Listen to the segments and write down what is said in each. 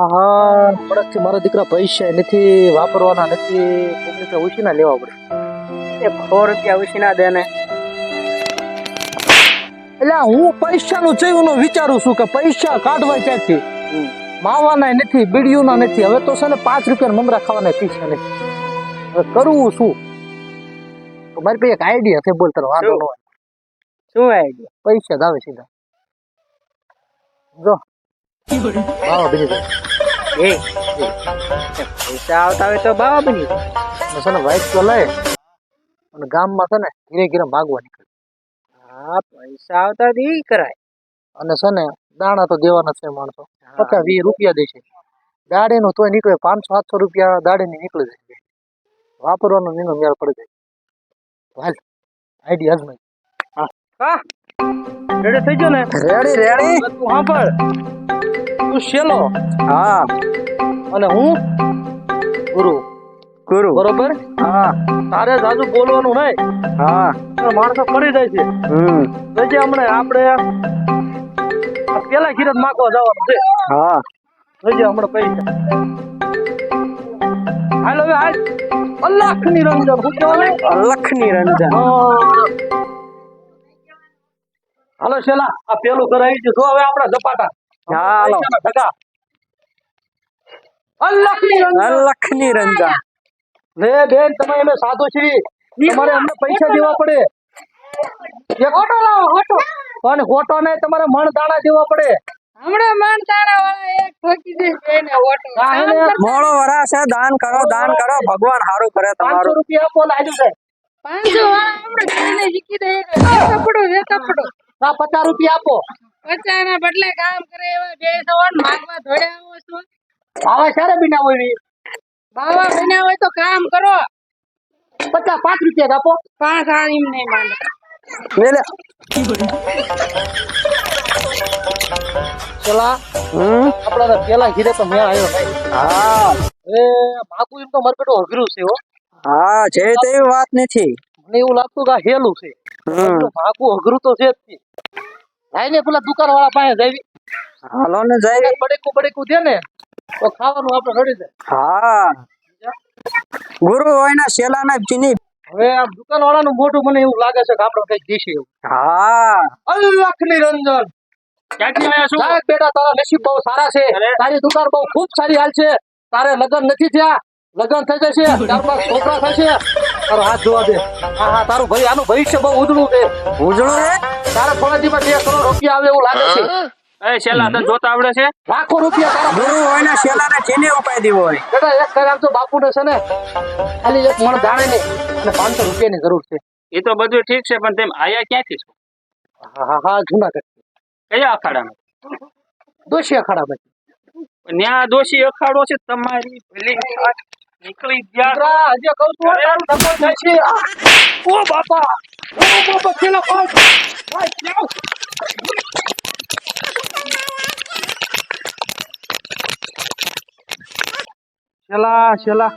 આહા પડકથી મારા દીકરા પૈસા નથી વાપરવાના નથી. તો ઉછીના લેવા પડે. એ સો રૂપિયા ઉછીના દે ને. એટલે હું પૈસાનું ચેવનું વિચારું છું કે પૈસા કાઢવા ક્યાંથી? માવાના નથી બીડીયુના નથી. હવે તો છે ને પાંચ રૂપિયા મમરા ખાવાના પૈસા નથી. હવે કરવું શું? તો મારી પાસે એક આઈડિયા છે બોલ તારો વાંધો ન હોય. શું આઈડિયા પૈસા જ આવે સીધા. જો. બાવા બીજી. એ પૈસા આવતા હોય તો બાવા બની છે ને વાઇટ તો લઈ. અને ગામમાં છે ને ધીરે ધીરે માગવા નીકળે. હા પૈસા આવતા એ કરાય. અને છે ને દાણા તો દેવાના છે માણસો. પચાસ વીસ રૂપિયા દે છે દાડીનું તોય નીકળે પાંચસો સાતસો રૂપિયા દાડીની નીકળી છે વાપરવાનો નિર્ણય મેળ પડી જાય. હાલ આઈડિયા અજમાઈ હા. રેડી થઈ ગયો ને? રેડી રેડી તું સાંભળ. તું શેલો હા. અને હું ગુરુ. ગુરુ. બરોબર? હા. તારે જાજુ બોલવાનું નહીં. હા. માણસો પડી જાય છે. હમ. જે હમણે આપણે પેલા ખીરત માગવા જવાનું છે. હા. જોજે હમણાં પૈસા હાલો હવે આજ અલ્લાખ નિરંજન શું કહેવાય અલખની રંજન હાલો શેલા આ પેલું કરાવી દીધું હવે આપણા ઝપાટા. હાલો. અલખની રંજા લે બેન તમે એને સાધુ શ્રી તમારે અમને પૈસા દેવા પડે. એક ઓટો લાવો ઓટો. અને ઓટો ને તમારે મણ દાણા દેવા પડે. હમણે મણ દાણા વાળા એક ઠોકી દે એને ઓટો. મોળો વરા છે દાન કરો દાન કરો ભગવાન હારું કરે તમારું. 500 રૂપિયા આપો લાજો છે પાંચસો વાળા હમણાં કોઈને જીકી દે એક કપડો એક કપડો આ પચાસ રૂપિયા આપો. પચાસ ના બદલે કામ કરે એવા બે સવાન માગવા ધોડ્યા આવો છો. બાવા સારા બીના હોય બાવા બન્યા હોય તો કામ કરો. પચાસ પાંચ રૂપિયા આપો. પાંચ આણીમ નહીં માંડે મેલે પેલા હમ? આપડા પેલા ઘીરે તો મેં આવ્યો. હા. એ બાપુ એમ તો મારે બેટો અઘરું છે હો. હા છે તેવી વાત નથી. મને એવું લાગતું કે આ હેલું છે. હમ. અઘરું તો છે જ તે. લાઈને પેલા દુકાન વાળા પાસે જઈ હાલો ને જઈ. બડેકું બડેકું દે ને તો ખાવાનું આપણે રડી જાય. હા. ગુરુ હોય ને શેલા ને ચીની. હવે આ દુકાન વાળાનું મોઢું મને એવું લાગે છે કે આપણે કંઈક દેશી એવું. હા. અલ્લાખ નિરંજન ક્યાંથી આયા સાહેબ બેટા તારા નસીબ બહુ સારા છે. તારી દુકાન બહુ ખૂબ સારી હાલ છે. તારે લગ્ન નથી થયા. લગ્ન થઈ જશે. ચાર છોકરા થશે. તારો હાથ જોવા દે. હા હા તારું ભાઈ આનું ભવિષ્ય બહુ ઉજળું છે. ઉજળું હે? તારા ફોડાજીમાં બે કરોડ રૂપિયા આવે એવું લાગે છે. એ છેલ્લા તને જોતા આવડે છે? લાખો રૂપિયા તારા ગુરુ હોય ને શેલા ને જેને ઉપાય દેવો હોય. બેટા એક કર તો બાપુને છે ને ખાલી એક મણ દાણે ને અને પાંચસો રૂપિયાની જરૂર છે. એ તો બધું ઠીક છે પણ તેમ આયા ક્યાંથી છો? હા હા હા જુનાગઢ કયા અખાડામાં? દોશી અખાડામાં ન્યા દોષી અખાડો છે તમારી ભલી. વાત નીકળી ગયા. હજી કહું છું તારું ડબલ થાય છે. ઓ બાપા! ઓ બાપા પેલા પાસ ભાઈ લાવ. છેલા છેલા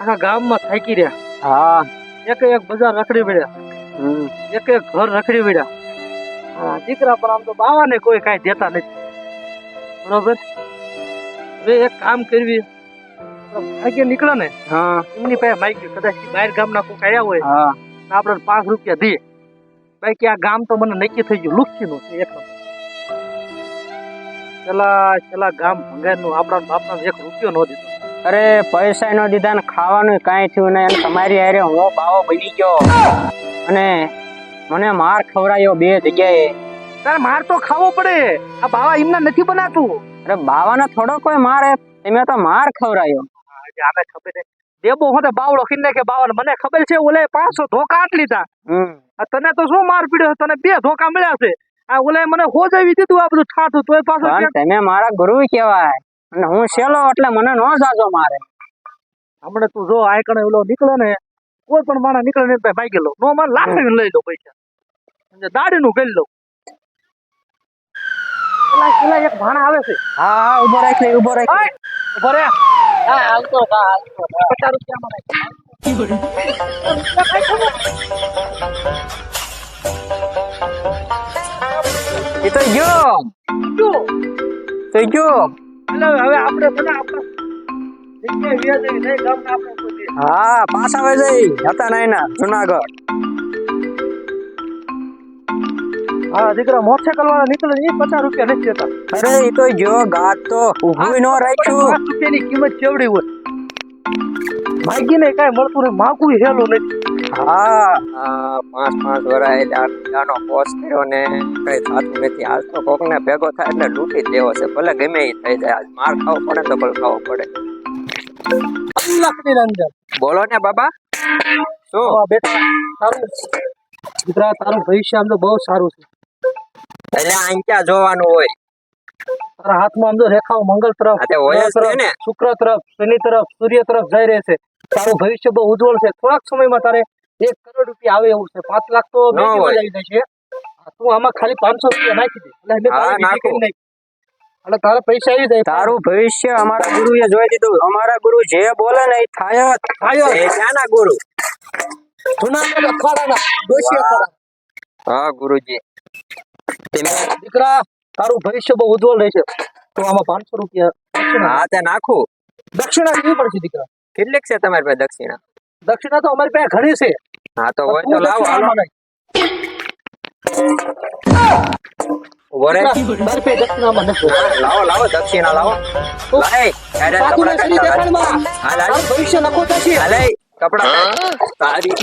આખા ગામમાં થાકી રહ્યા. હા. એક એક બજાર રખડી પડ્યા. હમ. એક એક ઘર રખડી પડ્યા. હા દીકરા પર આમ તો બાવાને કોઈ કાંઈ દેતા નથી. બરોબર? હવે એક કામ કરવી. ભાગ્ય નીકળે ને હા. એમની પાસે માઇક કદાચ બહાર ગામના કોક આવ્યા હોય હા. ને આપણે પાંચ રૂપિયા દે બાકી આ ગામ તો મને નક્કી થઈ ગયું લુખ્ખીનું છે એક પેલા પેલા ગામ ભંગારનું આપણા બાપના એક રૂપિયો નો દીધો. અરે પૈસા નો દીધા ને ખાવાનું કાંઈ થયું નહીં અને તમારી હારે હું બાવો બની ગયો. અને મને માર ખવડાયો બે જગ્યાએ. તારે માર તો ખાવો પડે. આ બાવા એમના નથી બનાતું. અરે બાવાને થોડો કોઈ મારે તમે તો માર ખવડાયો. આજે આને ખબર નહીં. દેબો હોતે બાવળો ખીને કે બાવળ. મને ખબર છે ઓલે પાંચસો ધોકા આટ લીધા. તને તો શું માર પીડ્યો તને બે ધોકા મળ્યા છે. આ ઓલે મને હોજાવી દીધું આ બધું ઠાઠું તોય પાછો તમે મારા ગુરુ કહેવાય. અને હું શેલો એટલે મને નો જાજો મારે. હમણાં તું જો આયકણે ઓલો નીકળે ને કોઈ પણ માણસ નીકળે ને ભાઈ ભાગી લો નો માર લાકડી લઈ લો પૈસા. દાડી નું કરી લો. પેલા પેલા એક ભાણા આવે છે. હા હા ઊભો રાખ ઊભો રાખ. ઊભો રે. હા હાલતો હા હાલતો પચાસ રૂપિયા મને એ તો ગયો. તો ગયો. એટલે હવે આપણે બધા આપણા. હા પાછા આવે જઈ હતા નહીં ના જુનાગઢ. હા દીકરા મોટરસાયકલ વાળા નીકળે એ પચાસ રૂપિયા નથી દેતા. અરે એ તો જો ગાત તો ઊભું ન રાખ્યું પાંચ રૂપિયાની કિંમત કેવડી હોય? માગીને કાંઈ મળતું નહીં માગું હેલું નથી. હા પાંચ પાંચ એટલે આટલાનો કોર્સ કર્યો ને કઈ થતું નથી. આજ તો કોક ને ભેગો થાય એટલે લૂંટી જ દેવો છે. ભલે ગમે એ થઈ જાય આજ માર ખાવો પડે તો ભલે ખાવો પડે. બોલો ને બાબા. શું? બેટા તારું દીકરા તારું ભવિષ્ય આમ તો બહુ સારું છે. એટલે અહીં ક્યાં જોવાનું હોય? તારા હાથમાં આમ તો રેખાઓ મંગળ તરફ તે હોય જ છે ને. શુક્ર તરફ શનિ તરફ સૂર્ય તરફ જઈ રહે છે. તારું ભવિષ્ય બહુ ઉજ્જવળ છે. થોડાક સમયમાં તારે એક કરોડ રૂપિયા આવે એવું છે. પાંચ લાખ તો. જ આવી જશે. તું આમાં ખાલી પાંચસો રૂપિયા નાખી દે. એટલે. એટલે તારા પૈસા આવી જાય તારું ભવિષ્ય અમારા ગુરુએ જોઈ દીધું અમારા ગુરુ જે બોલે ને એ થાય થાય જ. એ ક્યાંના ગુરુ? જૂનાગઢ અખાડાના અખાડા હા ગુરુજી. દીકરા તારું ભવિષ્ય બહુ ઉજ્જવળ રહેશે. તો આમાં પાંચસો રૂપિયા હા તે નાખું. દક્ષિણા કેવી પડશે દીકરા? કેટલીક છે તમારી પાસે દક્ષિણા? દક્ષિણા તો અમારી પાસે ઘણી છે. હા તો હોય તો લાવો દક્ષિણામાં નથી. લાવો લાવો દક્ષિણા લાવો. લાય અરે સાધુને કપડાં શ્રી કાઢો, દેખાડમાં. હા, લાય. ભવિષ્ય નખો થશે. હા, કપડા તારી